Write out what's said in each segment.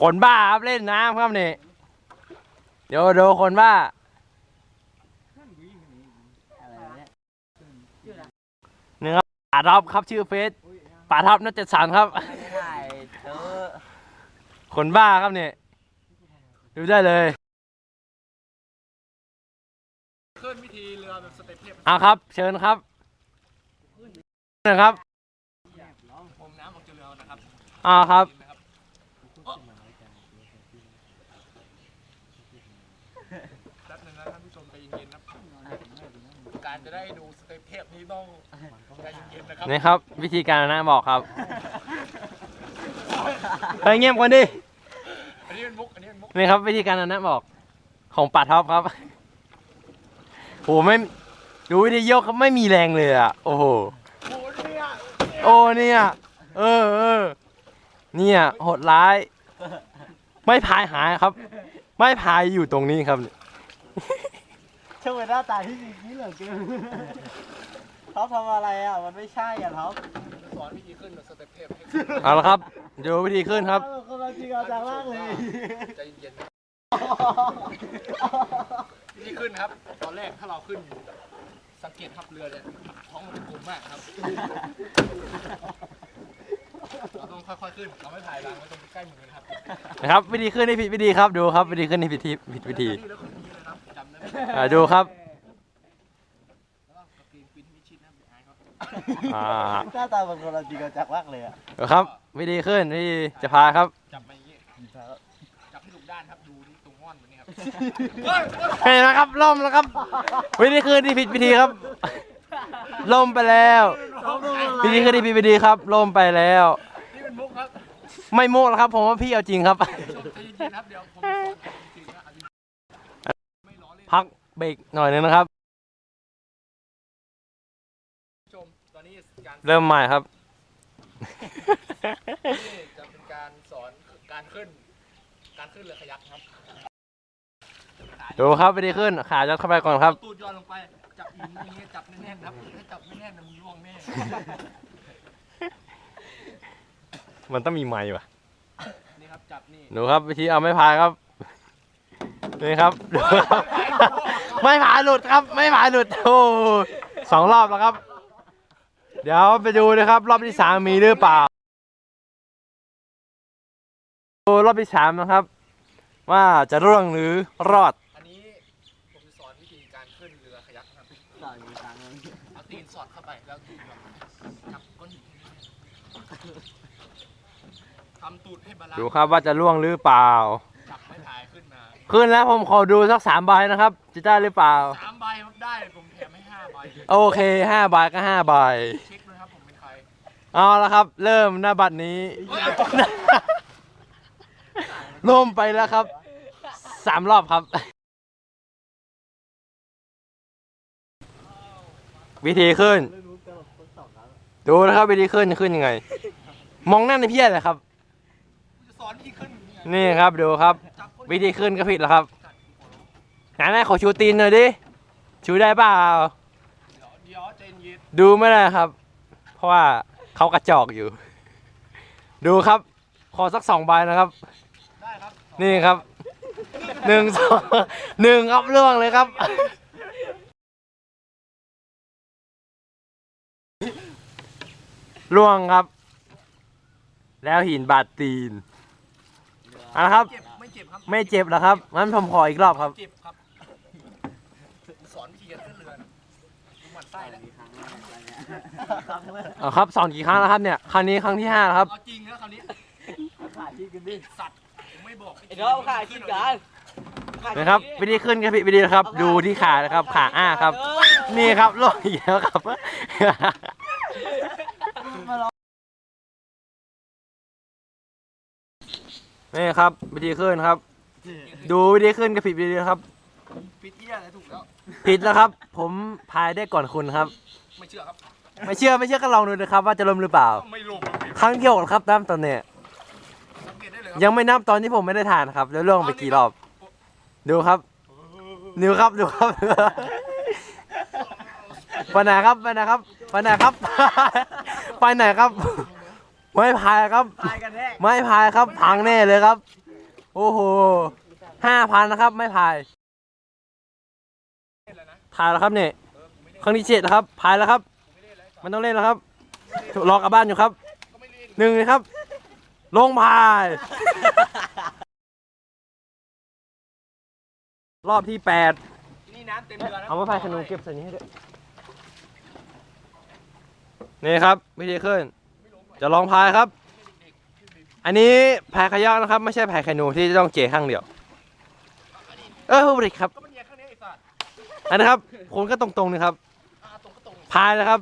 คนบ้าครับเล่นน้ำครับนี่เดี๋ยวดูคนบ้าอะไรเนี่ยป่าท็อปครับชื่อเฟซป่าท็อปนัทเจ็ดสันครับไม่ได้เออคนบ้าครับเนี่ยดูได้เลยขึ้นวิธีเรือแบบสเต็ปเทพเอาครับ เชิญครับนะครับผมน้ำออกจากเรือนะครับเอาครับนะครับแป๊บนึงนะท่านผู้ชมใจเย็นๆนะ การจะได้ดูสเต็ปเทพนี้ต้องใจเย็นๆนะครับนี่ครับ วิธีการนะบอกครับไปเงียบก่อนดิอันนี้เป็นมุกอันนี้เป็นมุกนี่ครับ วิธีการนะบอก ของป่าท็อปครับโหไม่ดูวิธีโยกครับไม่มีแรงเลยอะโอ้โหโอ้เนี่ยโอ้เนี่ยเออเออเนี่ยโหดร้าย ไม่พายหายครับ ไม่พายอยู่ตรงนี้ครับ ช่างเป็นหน้าตาที่ดีนี่เหลือเกินท็อปทำอะไรอะ มันไม่ใช่อะท็อปสอนวิธีขึ้นแบบสเต็ปเทพให้เอาละครับดูวิธีขึ้นครับ เราคนละจริงเอาจังมากเลย ใจเย็นๆนะวิธีขึ้นครับ ตอนแรกถ้าเราขึ้น สังเกตครับเรือเนี่ยท้องมันจะกลมมากครับ เราต้องค่อยๆขึ้น เราไม่ถ่ายรังไว้ตรงใกล้มือนะครับนะครับ วิธีขึ้นนี่ผิดวิธีครับดูครับ วิธีขึ้นนี่ผิดที่ผิดวิธีนี่แล้ว อ่าดูครับแล้วก็กระตีนปิ้นมิดชิดนะไม่อายครับอ่า หน้าตาเป็นคนละจริงเอาจังมากเลยอะดูครับวิธีขึ้นวิธีจะพาครับจับมาอย่างนี้จับให้ถูกด้านครับดูที่ตรงง่อนมันนี่ครับเห็นไหมครับล่มแล้วครับวิธีขึ้นที่ผิดวิธีครับล่มไปแล้ววิธีขึ้นที่ผิดวิธีครับล่มไปแล้ว นี่เป็นมุกครับไม่โม้แล้วครับ ผมว่าพี่เอาจริงครับ ชมใจเย็นๆครับเดี๋ยวผมสอนจริงๆนะเอาจริงไม่ล้อเล่น พักเบรกหน่อยนึงนะครับชมตอนนี้การเริ่มใหม่ครับ นี่จะเป็นการสอนการขึ้น การขึ้นเรือขยักครับ ดูครับวิธีขึ้น ขายัดเข้าไปก่อนครับเอาตูดย้อนลงไป จับอินอย่างเงี้ยจับแน่นๆครับถ้าจับไม่แน่นนะมึงร่วงแน่ มันต้องมีไม้ว่ะนี่ครับจับนี่ ดูครับวิธีเอาไม้พายครับ นี่ครับดูครับไม่ผายหลุดครับ ไม่ผายหลุดโอ้สองรอบแล้วครับ เดี๋ยวไปดูนะครับ รอบที่สามมีหรือเปล่าดูรอบที่สามนะครับ ว่าจะร่วงหรือรอด อันนี้ผมจะสอนวิธีการขึ้นเรือขยักครับต่ออยู่กลางเลยเอาตีนสอดเข้าไปแล้วตีนแบบจับก้อนหินทำตูดให้บาลานดูซ์ครับว่าจะร่วงหรือเปล่าจับไม่ถ่าย ขึ้นมาขึ้นแล้วผมขอดูสักสามใบนะครับ จะได้หรือเปล่า สามใบครับได้ผมแถมให้ห้าใบโอเคห้าใบก็ห้าใบ เช็คด้วยครับผมเป็นใครเอาละครับ เริ่มหน้าบัตรนี้ ล่มไปแล้วครับสามรอบครับ วิธีขึ้นไม่รู้จะทดสอบแล้วดูนะครับวิธีขึ้นจะขึ้นยังไง มองหน้าในพี่เลยครับ จะสอนวิธีขึ้นยังไงนี่ครับดูครับจับก้น วิธีขึ้นก็ผิดแล้วครับไหนๆขอชูตีนหน่อยดิ ชูได้เปล่าเดี๋ยวเดี๋ยวใจเย็นดูไม่ได้ครับ เพราะว่าเขากระจอกอยู่ ดูครับ ขอสักสองใบนะครับได้ครับนี่ครับหนึ่งสองหนึ่งครับล่วงเลยครับ ล่วงครับ แล้วหินบาดตีน เอะนะครับ เจ็บไม่เจ็บครับไม่เจ็บแล้วครับงั้นผมขออีกรอบครับ เจ็บครับสอนวิธีการขึ้นเรือนะดูหมันไส้แล้วครั้งแรกเอาครับสอนกี่ครั้งแล้วครับเนี่ยครั้งนี้ครั้งที่ห้าแล้วครับ เอาจริงนะคราวนี้ขาดที่กันดิสัตว์ผมไม่บอกไอ้น้องขาดที่กันนะครับวิธีขึ้นก็ผิดวิธีนะครับ ดูที่ขานะครับ ขาอ้าครับ นี่ครับล่วงอีกแล้วครับ นี่ครับ วิธีขึ้นครับ ดูวิธีขึ้นก็ผิดวิธีนะครับ ปิดเอี้ยอะไรถูกแล้ว ผิดแล้วครับ ผมพายได้ก่อนคุณครับ ไม่เชื่อครับ ไม่เชื่อไม่เชื่อก็ลองดูนะครับ ว่าจะล้มหรือเปล่า ไม่ลงครั้งเดียวครับน้ำตอนเนี้ยสังเกตได้เลยครับยังไม่นับตอนที่ผมไม่ได้ทานครับ แล้วล่วงไปกี่รอบ ดูครับดูครับดูครับไปไหนครับไปไหนครับไปไหนครับไปไหนครับ ไม่พายครับ ตายกันแน่ไม่พายครับ พังแน่เลยครับ โอ้โหห้าพันนะครับ ไม่พายพายแล้วครับเนี่ยครั้งที่เจ็ดแล้วครับพายแล้วครับ มันต้องเล่นแล้วครับรอกลับบ้านอยู่ครับหนึ่งนะครับ ลงพาย รอบที่แปดนี่น้ำเต็มเรือนะเอาไม้พายขนูเก็บใส่นี้ให้ด้วยนี่ครับวิธีขึ้น จะลองพายครับ อันนี้พายขยักนะครับ ไม่ใช่พายขนูที่จะต้องเจข้างเดียว เออผู้บริครับก็มันแย่ข้างนี้ไอ้สัตว์อันนะครับคนก็ตรงๆนะครับอ่าตรงก็ตรงพายนะครับ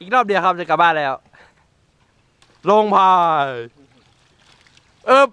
อีกรอบเดียวครับจะกลับบ้านแล้ว ลงพายเอ๊บ